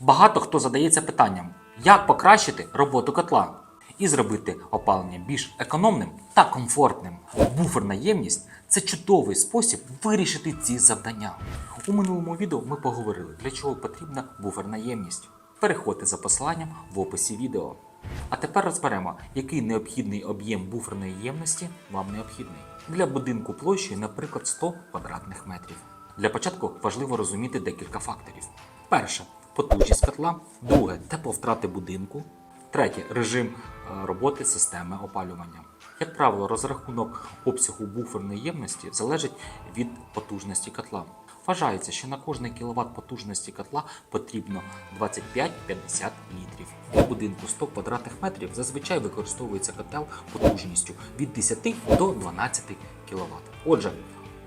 Багато хто задається питанням, як покращити роботу котла і зробити опалення більш економним та комфортним. Буферна ємність це чудовий спосіб вирішити ці завдання. У минулому відео ми поговорили, для чого потрібна буферна ємність. Переходьте за посиланням в описі відео. А тепер розберемо, який необхідний об'єм буферної ємності вам необхідний. Для будинку площею, наприклад, 100 квадратних метрів. Для початку важливо розуміти декілька факторів. Перше потужність котла, друге тепловтрати будинку, третє режим е, роботи системи опалювання. Як правило, розрахунок обсягу буферної ємності залежить від потужності котла. Вважається, що на кожний кіловат потужності котла потрібно 25-50 літрів. Для будинку 100 квадратних метрів зазвичай використовується котел потужністю від 10 до 12 кВт. Отже,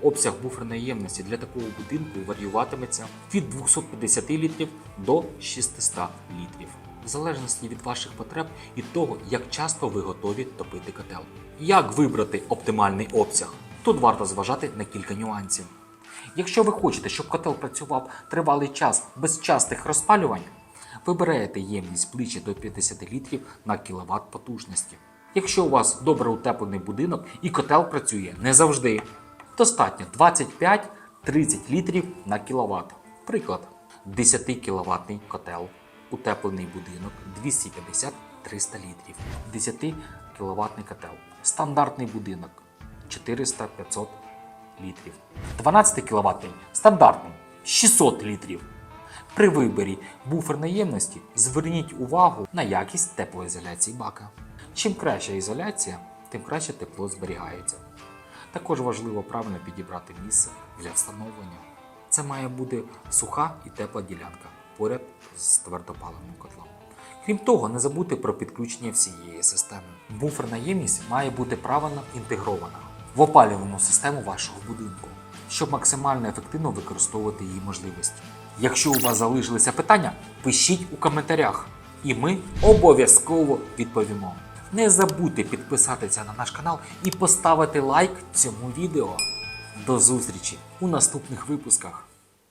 обсяг буферної ємності для такого будинку варіюватиметься від 250 літрів до 600 літрів. В залежності від ваших потреб і того, як часто ви готові топити котел. Як вибрати оптимальний обсяг? Тут варто зважати на кілька нюансів. Якщо ви хочете, щоб котел працював тривалий час без частих розпалювань, вибираєте ємність ближче до 50 літрів на кіловат потужності. Якщо у вас добре утеплений будинок і котел працює не завжди, достатньо 25-30 літрів на кіловат. Приклад: 10 кіловатний котел, утеплений будинок 250-300 літрів, 10 кіловатний котел, стандартний будинок 400-500 літрів. 12 кВт стандартний 600 літрів. При виборі буферної ємності зверніть увагу на якість теплоізоляції бака. Чим краща ізоляція, тим краще тепло зберігається. Також важливо правильно підібрати місце для встановлення. Це має бути суха і тепла ділянка поряд з твердопаливним котлом. Крім того, не забудьте про підключення всієї системи. Буферна ємність має бути правильно інтегрована в опалювальну систему вашого будинку, щоб максимально ефективно використовувати її можливості. Якщо у вас залишилися питання, пишіть у коментарях, і ми обов'язково відповімо. Не забудьте підписатися на наш канал і поставити лайк цьому відео. До зустрічі у наступних випусках.